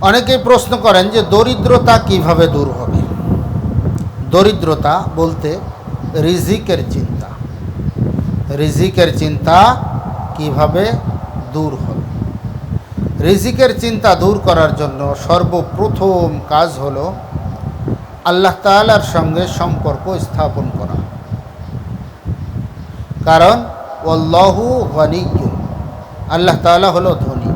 অনেকেই প্রশ্ন করেন যে দরিদ্রতা কীভাবে দূর হবে? দরিদ্রতা বলতে রিজিকের চিন্তা। রিজিকের চিন্তা কীভাবে দূর হবে? রিজিকের চিন্তা দূর করার জন্য সর্বপ্রথম কাজ হলো আল্লাহ তালার সঙ্গে সম্পর্ক স্থাপন করা। কারণ ওল্লাহু গনিয়ুন আল্লাহ তাআলা হলো ধনী।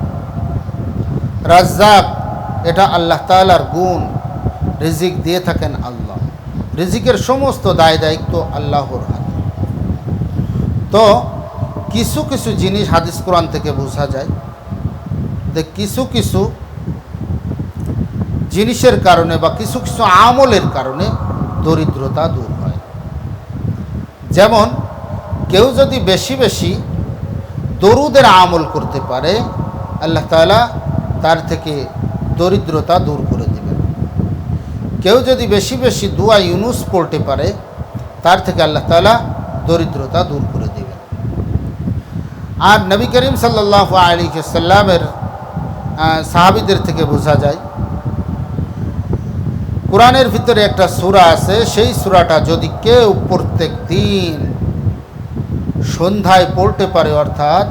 রাজ্জাক এটা আল্লাহ তাআলার গুণ। রিজিক দিয়ে থাকেন আল্লাহ। রিজিকের সমস্ত দায় দায়িত্ব আল্লাহর হাতে। তো কিছু কিছু জিনিস হাদিস কোরআন থেকে বোঝা যায় যে কিছু কিছু জিনিসের কারণে বা কিছু কিছু আমলের কারণে দরিদ্রতা দূর হয়। যেমন কেউ যদি বেশি বেশি দরুদের আমল করতে পারে, আল্লাহ তাআলা তার থেকে দরিদ্রতা দূর করে দেবেন। কেউ যদি বেশি বেশি দুয়া ইউনুস পড়তে পারে, তার থেকে আল্লাহ তালা দরিদ্রতা দূর করে দেবেন। আর নবী করিম সাল্লাহ আলী সাল্লামের সাহাবিদের থেকে বোঝা যায়, কোরআনের ভিতরে একটা সূরা আছে, সেই সূরাটা যদি কেউ প্রত্যেক দিন সন্ধ্যায় পড়তে পারে, অর্থাৎ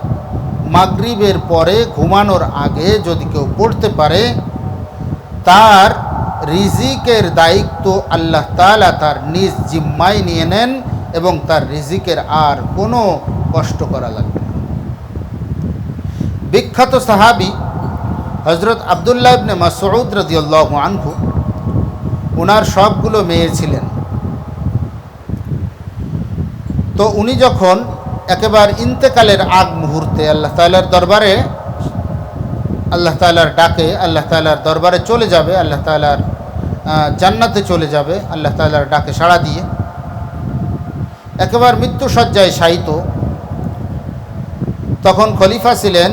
মাগরিবের পরে ঘুমানোর আগে যদি কেউ পড়তে পারে তার রিজিকের দায়িত্ব আল্লাহ তাআলা তার নিজ জিম্মায় নিয়ে নেন এবং তার রিজিকের আর কোনো কষ্ট করা লাগবে না। বিখ্যাত সাহাবি হজরত আবদুল্লাহ ইবনে মাসউদ রাদিয়াল্লাহু আনহু ওনার সবগুলো মেয়ে ছিলেন। তো উনি যখন একেবারে ইন্তেকালের আগ মুহূর্তে আল্লাহ তালার দরবারে আল্লাহ তালার ডাকে, আল্লাহ তালার দরবারে চলে যাবে, আল্লাহ তালার জান্নাতে চলে যাবে, আল্লাহ তালার ডাকে সাড়া দিয়ে। একেবারে মৃত্যুসজ্জায় শায়িত। তখন খলিফা ছিলেন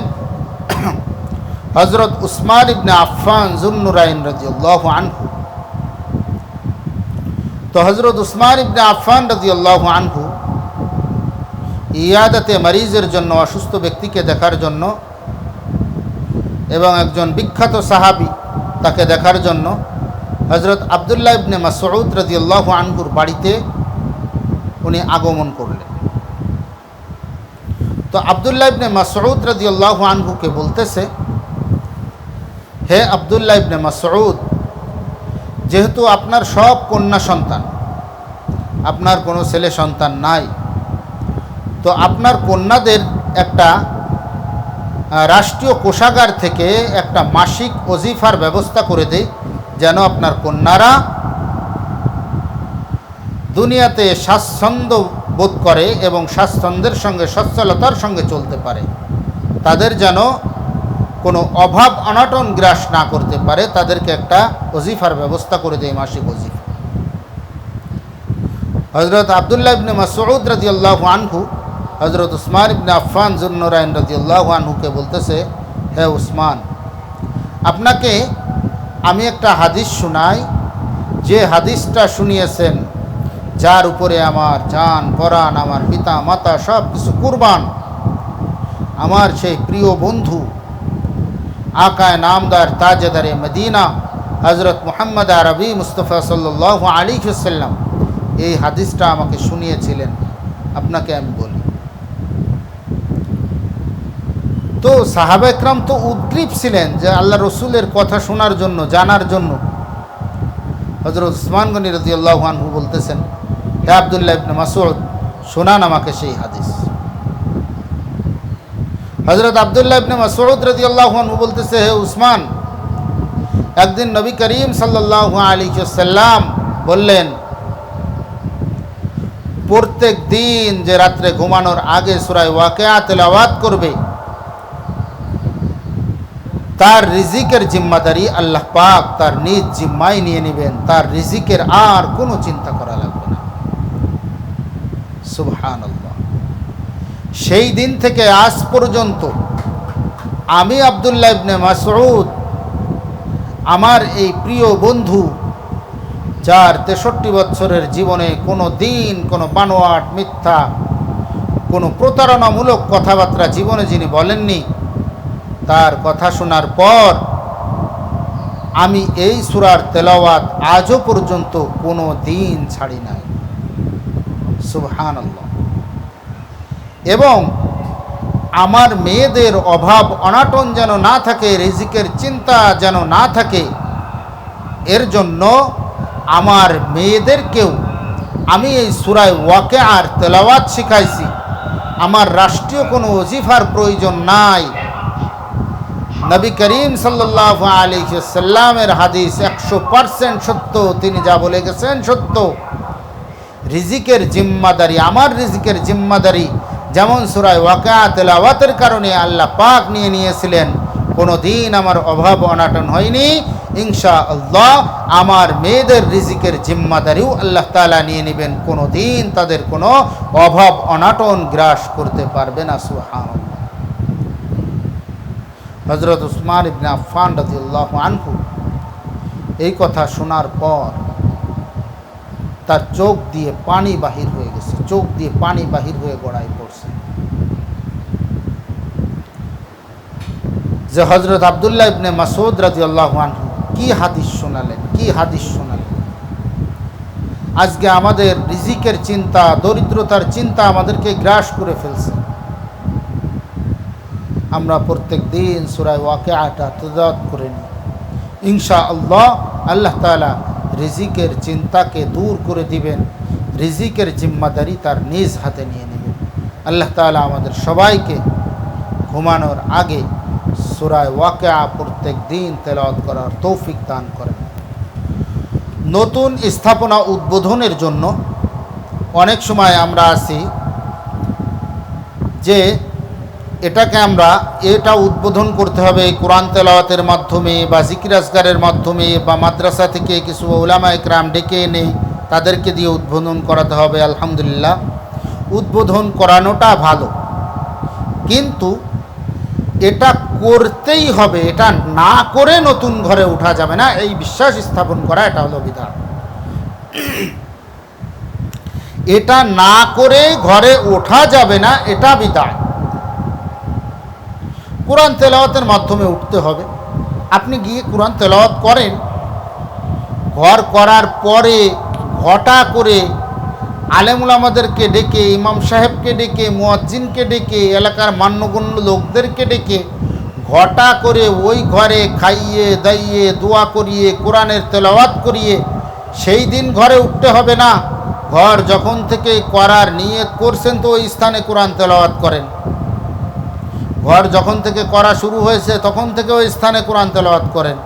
হজরত উসমান ইবনে আফফান জুন্নুরাইন রাজিউল্লাহ আনহু। তো হজরত উসমান ইবনে আফফান রাজিউল্লাহ আনহু, ইয়াদাতে মারিজের জন্য, অসুস্থ ব্যক্তিকে দেখার জন্য এবং একজন বিখ্যাত সাহাবি তাকে দেখার জন্য হজরত আবদুল্লাহ ইবনে মাসউদ রাজিউল্লাহ আনহুর বাড়িতে উনি আগমন করলেন। তো আবদুল্লাহ ইবনে মাসউদ রাজিউল্লাহ আনহুকে বলতেছে, হে আবদুল্লাহ ইবনে মাসউদ, যেহেতু আপনার সব কন্যা সন্তান, আপনার কোনো ছেলে সন্তান নাই, তো আপনার কন্যাদের একটা রাষ্ট্রীয় কোষাগার থেকে একটা মাসিক অজিফার ব্যবস্থা করে দেয় যেন আপনার কন্যারা দুনিয়াতে স্বাচ্ছন্দ্য বোধ করে এবং স্বাচ্ছন্দ্যের সঙ্গে সচ্ছলতার সঙ্গে চলতে পারে। তাদের যেন কোনো অভাব অনাটন গ্রাস না করতে পারে, তাদেরকে একটা অজিফার ব্যবস্থা করে দেয় মাসিক অজিফা। হজরত আবদুল্লাহ ইবনে মাসউদ রাদিয়াল্লাহু আনহু হজরত উসমান ইবনে আফফান জুন্নরাইন রাদিয়াল্লাহু আনহুকে বলতেছে, হে উসমান, আপনাকে আমি একটা হাদিস শোনাই। যে হাদিসটা শুনিয়েছেন, যার উপরে আমার জান, পরাণ, আমার পিতা, মাতা সব কিছু কুরবান। আমার সেই প্রিয় বন্ধু, আকায় নামদার তাজেদারে মদিনা হজরত মোহাম্মদ আরবি মুস্তফা সাল্লাহ আলী সাল্লাম এই হাদিসটা আমাকে শুনিয়েছিলেন। আপনাকে আমি বলি তো সাহাবা একরাম তো উদ্গ্রীব ছিলেন যে আল্লাহ রসুলের কথা শোনার জন্য, জানার জন্য। হজরত উসমান গনি রাজি আল্লাহানহু বলতেছেন, হে আবদুল্লাহ ইবনে মাসুদ শোনান আমাকে সেই হাদিস। হজরত আবদুল্লাহ ইবনে মাসুদ রাজি আল্লাহানহু বলতেছে, হে উসমান, একদিন নবী করিম সাল্লাহ আলী সাল্লাম বললেন, প্রত্যেক দিন যে রাত্রে ঘুমানোর আগে সুরায় ওয়াকেয়া তেলাওয়াত করবে তার রিজিকের জিম্মাদারি আল্লাহ পাক তার নিজ জিম্মায় নিয়ে নেবেন। তার রিজিকের আর কোনো চিন্তা করা লাগবে না। সুবহান সেই দিন থেকে আজ পর্যন্ত আমি আবদুল্লাহ ইবনে মাসউদ, আমার এই প্রিয় বন্ধু, যার তেষট্টি বছরের জীবনে কোনো দিন কোনো বানোয়াট, মিথ্যা, কোনো প্রতারণামূলক কথাবার্তা জীবনে যিনি বলেননি তার কথা শোনার পর আমি এই সুরার তেলাওয়াত আজও পর্যন্ত কোনো দিন ছাড়ি নাই। সুবহান এবং আমার মেয়েদের অভাব অনাটন যেন না থাকে, রিজিকের চিন্তা যেন না থাকে, এর জন্য আমার মেয়েদেরকেও আমি এই সুরায় ওয়াকে আর তেলাওয়াত শিখাইছি। আমার রাষ্ট্রীয় কোনো অজিফার প্রয়োজন নাই। নবী করিম সাল্লাহ আলী সাল্লামের হাদিস একশো পারসেন্ট সত্য। তিনি যা বলে গেছেন সত্য। রিজিকের জিম্মাদারি, আমার রিজিকের জিম্মাদারি, যেমন সুরায় ওয়াকা তেলাওয়াতের কারণে আল্লাহ পাক নিয়ে নিয়েছিলেন কোনো দিন আমার অভাব অনাটন হয়নি। ইনশা আল্লাহ আমার মেয়েদের রিজিকের জিম্মাদারিও আল্লাহ তালা নিয়ে নেবেন কোনো দিন তাদের কোনো অভাব অনাটন গ্রাস করতে পারবে না সুহান হজরত উসমান ইবনে আফান রাজিউল্লাহ আনহু এই কথা শোনার পর তার চোখ দিয়ে পানি বাহির হয়ে গেছে, চোখ দিয়ে পানি বাহির হয়ে গড়াই পড়ছে। যে হজরত আবদুল্লাহ ইবনে মাসুদ রাজি আল্লাহ আনহু কি হাদিস শোনালেন, কি হাদিস শোনালেন? আজকে আমাদের রিজিকের চিন্তা, দরিদ্রতার চিন্তা আমাদেরকে গ্রাস করে ফেলছে। আমরা প্রত্যেক দিন সুরায় ওয়াকে আটা তদাত করে নিই। ইনশা আল্লাহ আল্লাহ তালা রিজিকের চিন্তাকে দূর করে দিবেন, রিজিকের জিম্মাদারি তার নিজ হাতে নিয়ে নেবেন। আল্লাহ তালা আমাদের সবাইকে ঘুমানোর আগে সুরায় ওয়াকেয়া প্রত্যেক দিন তেলাওয়াত করার তৌফিক দান করেন। নতুন স্থাপনা উদ্বোধনের জন্য অনেক সময় আমরা আসি যে এটাকে আমরা এটা উদ্বোধন করতে হবে কোরআন তেলাওয়াতের মাধ্যমে বা জিকির আজগারের মাধ্যমে বা মাদ্রাসা থেকে কিছু ওলামা একরাম ডেকে এনে তাদেরকে দিয়ে উদ্বোধন করাতে হবে, আলহামদুলিল্লাহ। উদ্বোধন করানোটা ভালো। কিন্তু এটা করতেই হবে, এটা না করে নতুন ঘরে ওঠা যাবে না, এই বিশ্বাস স্থাপন করা, এটা হলো বিধান। এটা না করে ঘরে ওঠা যাবে না, এটা বিধান। কোরআন তেলাওয়াতের মাধ্যমে উঠতে হবে। আপনি গিয়ে কোরআন তেলাওয়াত করেন। ঘর করার পরে ঘটা করে আলেমুল আমাদেরকে ডেকে, ইমাম সাহেবকে ডেকে, মুয়াজ্জিনকে ডেকে, এলাকার মান্যগণ্য লোকদেরকে ডেকে ঘটা করে ওই ঘরে খাইয়ে, দাইয়ে, দোয়া করিয়ে, কোরআনের তেলাওয়াত করিয়ে সেই দিন ঘরে উঠতে হবে না। ঘর যখন থেকে করার নিয়ত করছেন তো ওই স্থানে কোরআন তেলাওয়াত করেন। ঘর যখন থেকে করা শুরু হয়েছে, তখন থেকে ওই স্থানে কোরআন তেলাওয়াত করেন।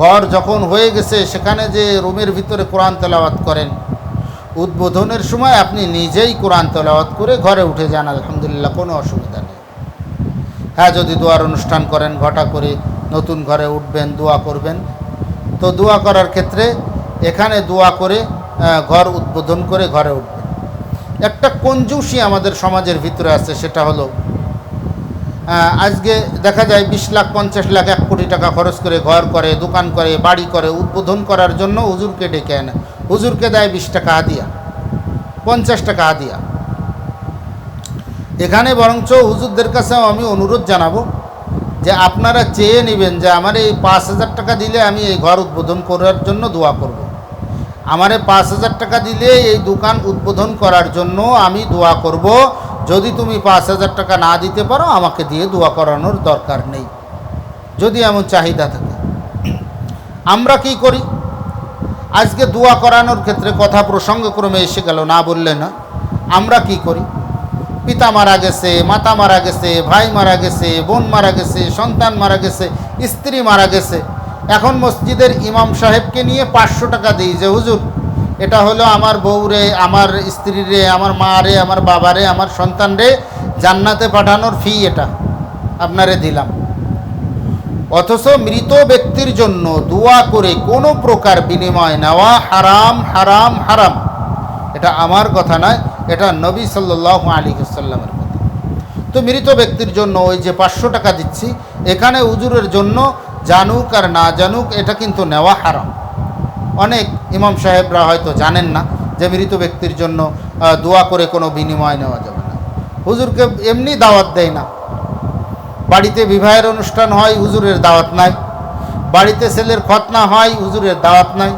ঘর যখন হয়ে গেছে, সেখানে যে রুমের ভিতরে কোরআন তেলাওয়াত করেন। উদ্বোধনের সময় আপনি নিজেই কোরআন তেলাওয়াত করে ঘরে উঠে যান, আলহামদুলিল্লাহ, কোনো অসুবিধা নেই। হ্যাঁ যদি দোয়ার অনুষ্ঠান করেন, ঘটা করে নতুন ঘরে উঠবেন, দোয়া করবেন। তো দোয়া করার ক্ষেত্রে এখানে দোয়া করে ঘর উদ্বোধন করে ঘরে উঠবেন। একটা কঞ্জুসি আমাদের সমাজের ভিতরে আছে, সেটা হলো আজকে দেখা যায় বিশ লাখ, পঞ্চাশ লাখ, এক কোটি টাকা খরচ করে ঘর করে, দোকান করে, বাড়ি করে, উদ্বোধন করার জন্য হুজুরকে ডেকে আনে হুজুরকে দেয় বিশ টাকা হাদিয়া, পঞ্চাশ টাকা হাদিয়া। এখানে বরঞ্চ হুজুরদের কাছে আমি অনুরোধ জানাব যে আপনারা চেয়ে নেবেন যে আমার এই পাঁচ হাজার টাকা দিলে আমি এই ঘর উদ্বোধন করার জন্য দোয়া করব। আমারে পাঁচ হাজার টাকা দিলে এই দোকান উদ্বোধন করার জন্য আমি দোয়া করব। যদি তুমি পাঁচ হাজার টাকা না দিতে পারো, আমাকে দিয়ে দোয়া করানোর দরকার নেই। যদি এমন চাহিদা থাকে। আমরা কি করি? আজকে দোয়া করানোর ক্ষেত্রে কথা প্রসঙ্গক্রমে এসে গেল, না বললে না। আমরা কি করি? পিতা মারা গেছে, মাতা মারা গেছে, ভাই মারা গেছে, বোন মারা গেছে, সন্তান মারা গেছে, স্ত্রী মারা গেছে। এখন মসজিদের ইমাম সাহেবকে নিয়ে পাঁচশো টাকা দিই যে, হুজুর এটা হলো আমার বউরে, আমার স্ত্রীরে, আমার মা রে আমার বাবারে, আমার সন্তান রে জান্নাতে পাঠানোর ফি এটা। আপনারে দিলাম। অথচ মৃত ব্যক্তির জন্য দোয়া করে কোনো প্রকার বিনিময় নেওয়া হারাম হারাম হারাম। এটা আমার কথা নয়, এটা নবী সাল্লাহ আলী কথা। তো মৃত ব্যক্তির জন্য ওই যে পাঁচশো টাকা দিচ্ছি, এখানে উজুরের জন্য জানুক আর না জানুক, এটা কিন্তু নেওয়া হারাম। অনেক ইমাম সাহেবরা হয়তো জানেন না যে মৃত ব্যক্তির জন্য দোয়া করে কোনো বিনিময় নেওয়া যাবে না। হুজুরকে এমনি দাওয়াত দেয় না। বাড়িতে বিবাহের অনুষ্ঠান হয়, হুজুরের দাওয়াত নাই। বাড়িতে ছেলের খতনা হয়, হুজুরের দাওয়াত নাই।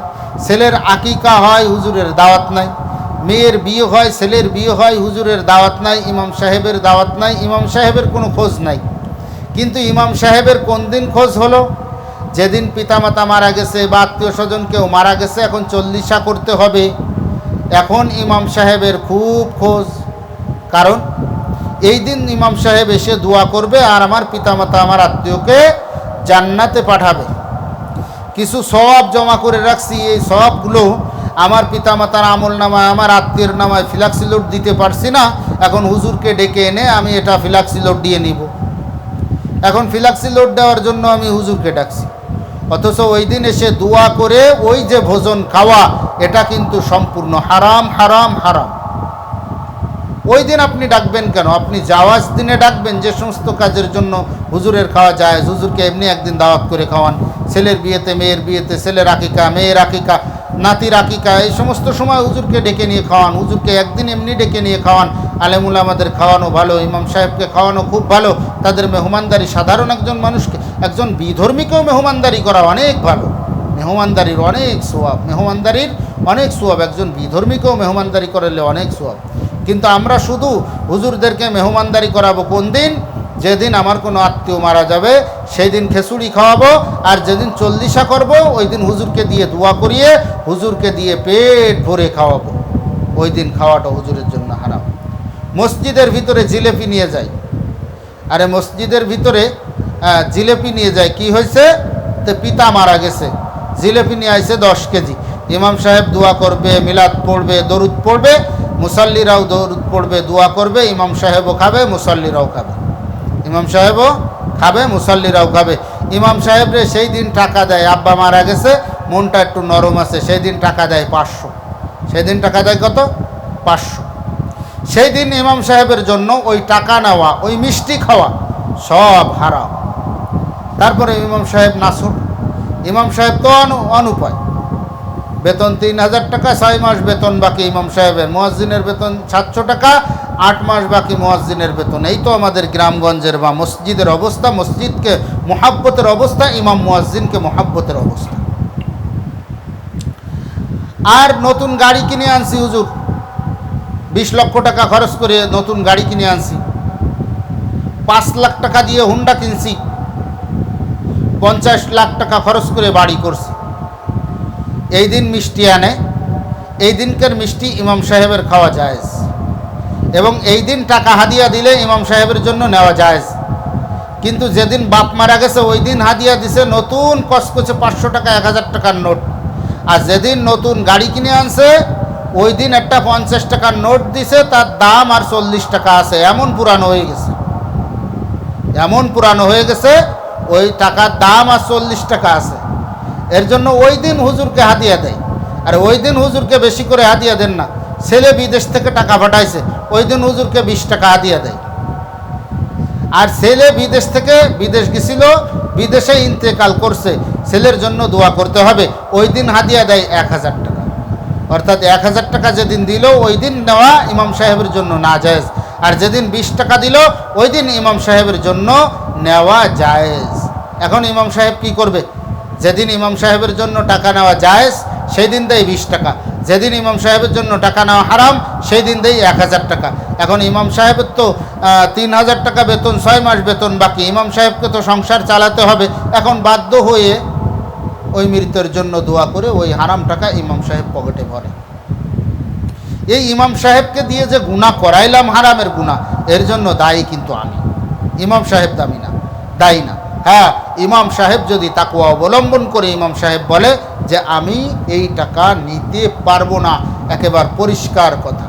ছেলের আকিকা হয়, হুজুরের দাওয়াত নাই। মেয়ের বিয়ে হয়, ছেলের বিয়ে হয়, হুজুরের দাওয়াত নাই। ইমাম সাহেবের দাওয়াত নাই। ইমাম সাহেবের কোনো খোঁজ নাই। কিন্তু ইমাম সাহেবের কোন দিন খোঁজ হলো? যেদিন পিতামাতা মারা গেছে বা আত্মীয় স্বজন কেউ মারা গেছে, এখন চল্লিশা করতে হবে। এখন ইমাম সাহেবের খুব খোঁজ। কারণ এই দিন ইমাম সাহেব এসে দোয়া করবে আর আমার পিতামাতা আমার আত্মীয়কে জান্নাতে পাঠাবে। কিছু সব জমা করে রাখছি, এই সবগুলো আমার পিতামাতার আমল নামায়, আমার আত্মীয়ের নামায় ফিলাক্সিলোড দিতে পারছি না। এখন হুজুরকে ডেকে এনে আমি এটা ফিলাক্সিলোড দিয়ে নিব। এখন ফিলাক্সিলোড দেওয়ার জন্য আমি হুজুরকে ডাকছি। অথচ ওই দিন এসে দোয়া করে ওই যে ভোজন খাওয়া, এটা কিন্তু সম্পূর্ণ হারাম হারাম হারাম। ওই দিন আপনি ডাকবেন কেন? আপনি যাওয়াজ দিনে ডাকবেন যে সমস্ত কাজের জন্য হুজুরের খাওয়া যায়, হুজুরকে এমনি একদিন দাওয়াত করে খাওয়ান। ছেলের বিয়েতে, মেয়ের বিয়েতে, ছেলের আকিকা, মেয়ের আকিকা নাতির আকিকা এই সমস্ত সময় হুজুরকে ডেকে নিয়ে খাওয়ান। হুজুরকে একদিন এমনি ডেকে নিয়ে খাওয়ান। আলেমুল আমাদের খাওয়ানো ভালো, ইমাম সাহেবকে খাওয়ানো খুব ভালো। তাদের মেহমানদারি, সাধারণ একজন মানুষকে, একজন বিধর্মীকেও মেহমানদারি করা অনেক ভালো। মেহমানদারির অনেক সোয়াব, মেহমানদারির অনেক সোয়াব। একজন বিধর্মীকেও মেহমানদারি করলে অনেক সোয়াব। কিন্তু আমরা শুধু হুজুরদেরকে মেহমানদারি করাবো কোন দিন? যেদিন আমার কোনো আত্মীয় মারা যাবে সেই দিন খেসুড়ি খাওয়াবো, আর যেদিন চল্লিশা করব ওই দিন হুজুরকে দিয়ে দোয়া করিয়ে হুজুরকে দিয়ে পেট ভরে খাওয়াবো। ওই দিন খাওয়াটা হুজুরের জন্য হারাম। মসজিদের ভিতরে জিলেপি নিয়ে যায় আরে মসজিদের ভিতরে জিলেপি নিয়ে যায় কি হয়েছে? তো পিতা মারা গেছে। জিলেপি নিয়ে আইছে দশ কেজি। ইমাম সাহেব দোয়া করবে, মিলাদ পড়বে, দরুদ পড়বে, মুসাল্লিরাও দরুদ পড়বে, দোয়া করবে, ইমাম সাহেবও খাবে, মুসাল্লিরাও খাবে। ইমাম সাহেবও খাবে, মুসল্লিরাও খাবে। ইমাম সাহেবরে সেই দিন টাকা দেয়, আব্বা মারা গেছে, মনটা একটু নরম আছে, সেই দিন টাকা দেয় পাঁচশো। সেই দিন টাকা দেয় কত? পাঁচশো। সেই দিন ইমাম সাহেবের জন্য ওই টাকা নেওয়া, ওই মিষ্টি খাওয়া সব হারাম। তারপরে ইমাম সাহেব নাসুর। ইমাম সাহেব তো অনু- অনুপায়। বেতন তিন হাজার টাকা, ছয় মাস বেতন বাকি। ইমাম সাহেবের মোয়াজ্জিনের বেতন সাতশো টাকা আট মাস বাকি মোয়াজ্জিনের বেতন। এই তো আমাদের গ্রামগঞ্জের বা মসজিদের অবস্থা, মসজিদকে মোহাব্বতের অবস্থা, ইমাম মোয়াজ্জিনকে মোহাব্বতের অবস্থা। আর নতুন গাড়ি কিনে আনছি, হুজুর। বিশ লক্ষ টাকা খরচ করে নতুন গাড়ি কিনে আনছি। পাঁচ লাখ টাকা দিয়ে হুন্ডা কিনছি। পঞ্চাশ লাখ টাকা খরচ করে বাড়ি করছি। এই দিন মিষ্টি আনে, এই দিনকার মিষ্টি ইমাম সাহেবের খাওয়া যায় এবং এই দিন টাকা হাদিয়া দিলে ইমাম সাহেবের জন্য নেওয়া যায় কিন্তু যেদিন বাপ মারা গেছে, ওই দিন হাদিয়া দিছে নতুন কসকসে পাঁচশো টাকা, এক হাজার টাকার নোট। আর যেদিন নতুন গাড়ি কিনে আনছে, ওই দিন একটা পঞ্চাশ টাকার নোট দিছে, তার দাম আর চল্লিশ টাকা আছে। এমন পুরানো হয়ে গেছে। এমন পুরানো হয়ে গেছে, ওই টাকার দাম আর চল্লিশ টাকা আছে। এর জন্য ওই দিন হুজুরকে হাদিয়া দেয়। আর ওই দিন হুজুরকে বেশি করে হাদিয়া দেন না। ছেলে বিদেশ থেকে টাকা পাঠাইছে, ওই দিন হুজুরকে বিশ টাকা হাদিয়া দেয়। আর ছেলে বিদেশ থেকে বিদেশ গেছিল, বিদেশে ইন্তেকাল করছে, ছেলের জন্য দোয়া করতে হবে, ওই দিন হাদিয়া দেয় এক হাজার টাকা। অর্থাৎ এক হাজার টাকা যেদিন দিল, ওই দিন নেওয়া ইমাম সাহেবের জন্য না জায়েজ আর যেদিন বিশ টাকা দিল, ওই দিন ইমাম সাহেবের জন্য নেওয়া জায়েজ। এখন ইমাম সাহেব কি করবে? যেদিন ইমাম সাহেবের জন্য টাকা নেওয়া জায়েজ সেই দিন দেয় বিশ টাকা। যেদিন ইমাম সাহেবের জন্য টাকা নেওয়া হারাম সেই দিন দেয় এক হাজার টাকা। এখন ইমাম সাহেবের তো তিন হাজার টাকা বেতন, ছয় মাস বেতন বাকি। ইমাম সাহেবকে তো সংসার চালাতে হবে। এখন বাধ্য হয়ে ওই মৃতের জন্য দোয়া করে ওই হারাম টাকা ইমাম সাহেব পকেটে ভরে। এই ইমাম সাহেবকে দিয়ে যে গুণা করাইলাম হারামের গুণা এর জন্য দায়ী কিন্তু আমি। ইমাম সাহেব দামি না, দায়ী না। হ্যাঁ ইমাম সাহেব যদি তাকুয়া অবলম্বন করে ইমাম সাহেব বলে যে আমি এই টাকা নিতে পারব না, একেবারে পরিষ্কার কথা।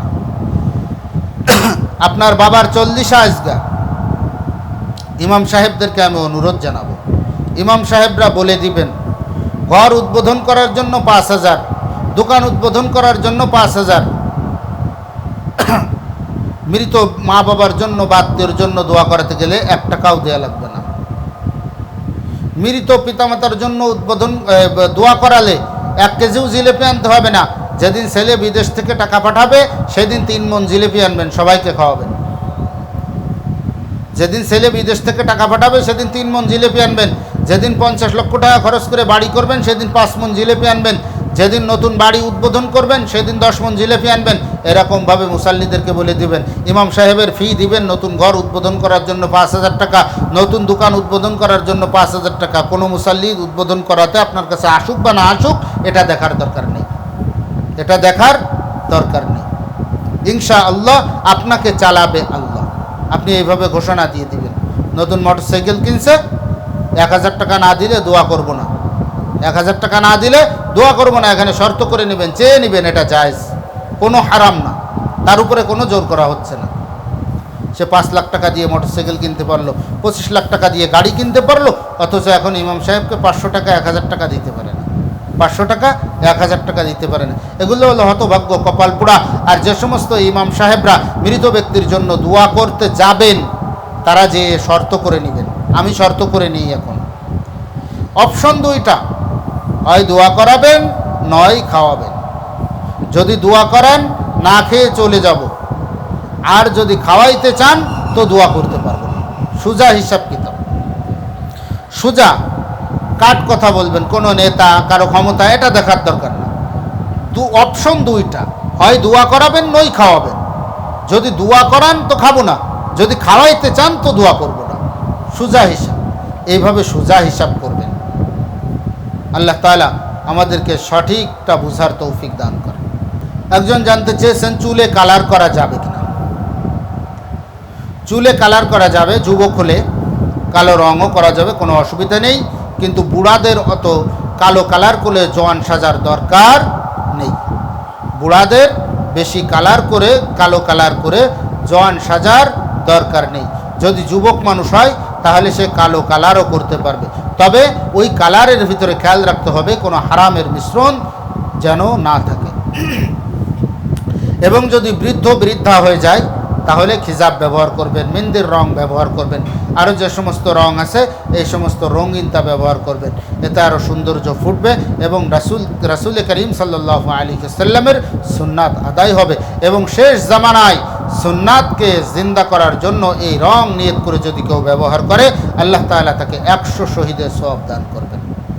আপনার বাবার চল্লিশ আজগা ইমাম সাহেবদেরকে আমি অনুরোধ জানাব। ইমাম সাহেবরা বলে দিবেন, ঘর উদ্বোধন করার জন্য পাঁচ হাজার, দোকান উদ্বোধন করার জন্য পাঁচ হাজার। মৃত মা বাবার জন্য বাদ্যের জন্য দোয়া করাতে গেলে এক টাকাও দেওয়া লাগবে না। মৃত পিতামাতার জন্য উদ্বোধন দোয়া করালে এক কেজিও জিলেপি আনতে হবে না। যেদিন ছেলে বিদেশ থেকে টাকা পাঠাবে, সেদিন তিন মন জিলেপি আনবেন, সবাইকে খাওয়াবেন। যেদিন ছেলে বিদেশ থেকে টাকা পাঠাবে, সেদিন তিন মন জিলেপি আনবেন। যেদিন পঞ্চাশ লক্ষ টাকা খরচ করে বাড়ি করবেন, সেদিন পাঁচ মন জিলেপি আনবেন। যেদিন নতুন বাড়ি উদ্বোধন করবেন, সেদিন দশ মন জিলেপি আনবেন। এরকমভাবে মুসাল্লিদেরকে বলে দিবেন। ইমাম সাহেবের ফি দিবেন নতুন ঘর উদ্বোধন করার জন্য পাঁচ হাজার টাকা, নতুন দোকান উদ্বোধন করার জন্য পাঁচ হাজার টাকা। কোনো মুসাল্লি উদ্বোধন করাতে আপনার কাছে আসুক বা না আসুক, এটা দেখার দরকার নেই। এটা দেখার দরকার নেই। ইনশা আল্লাহ আপনাকে চালাবে আল্লাহ। আপনি এইভাবে ঘোষণা দিয়ে দিবেন। নতুন মোটরসাইকেল কিনছে, এক হাজার টাকা না দিলে দোয়া করব না। এক হাজার টাকা না দিলে দোয়া করব না, এখানে শর্ত করে নেবেন, চেয়ে নেবেন, এটা জায়জ। কোনো হারাম না। তার উপরে কোনো জোর করা হচ্ছে না। সে পাঁচ লাখ টাকা দিয়ে মোটরসাইকেল কিনতে পারল, পঁচিশ লাখ টাকা দিয়ে গাড়ি কিনতে পারল, অথচ এখন ইমাম সাহেবকে পাঁচশো টাকা, এক হাজার টাকা দিতে পারে না। পাঁচশো টাকা, এক হাজার টাকা দিতে পারে না। এগুলো হলো হতভাগ্য কপাল পোড়া। আর যে সমস্ত ইমাম সাহেবরা মৃত ব্যক্তির জন্য দোয়া করতে যাবেন, তারা যে শর্ত করে নেবেন। আমি শর্ত করে নিই এখন। অপশন দুইটা। হয় দোয়া করাবেন, নয় খাওয়াবেন। যদি দোয়া করেন, না খেয়ে চলে যাব। আর যদি খাওয়াইতে চান, তো দোয়া করতে পারব না সুজা হিসাব কিতাব। সুজা কাট কথা বলবেন? কোনো নেতা, কারও ক্ষমতা, এটা দেখার দরকার না। দু অপশন দুইটা। হয় দোয়া করাবেন নই খাওয়াবেন। যদি দোয়া করান, তো খাব না। যদি খাওয়াইতে চান, তো দোয়া করব না। সুজা হিসাব। এইভাবে সুজা হিসাব করবেন আল্লাহ তাআলা আমাদেরকে সঠিকটা বুঝার তৌফিক দান করে একজন জানতে চেয়েছেন, চুলে কালার করা যাবে কিনা? চুলে কালার করা যাবে, যুবক হলে কালো রঙও করা যাবে, কোনো অসুবিধা নেই, কিন্তু বুড়াদের অত কালো কালার করে জোয়ান সাজার দরকার নেই। বুড়াদের বেশি কালার করে, কালো কালার করে জোয়ান সাজার দরকার নেই। যদি যুবক মানুষ হয় তাহলে সে কালো কালারও করতে পারবে। তবে ওই কালারের ভিতরে খেয়াল রাখতে হবে, কোনো হারামের মিশ্রণ যেন না থাকে। এবং যদি বৃদ্ধ বৃদ্ধা হয়ে যায়, তাহলে খিজাব ব্যবহার করবেন মেহেন্দির রং ব্যবহার করবেন। আরও যে সমস্ত রং আছে, এই সমস্ত রঙিনতা ব্যবহার করবেন। এতে আরও সৌন্দর্য ফুটবে এবং রাসুল রাসুল করিম সাল্লাহ আলী সাল্লামের সুন্নাত আদায় হবে। এবং শেষ জামানায় সুন্নাতকে জিন্দা করার জন্য এই রং নিয়ত করে যদি কেউ ব্যবহার করে, আল্লাহ তাআলা তাকে একশো শহীদের সব দান করবেন।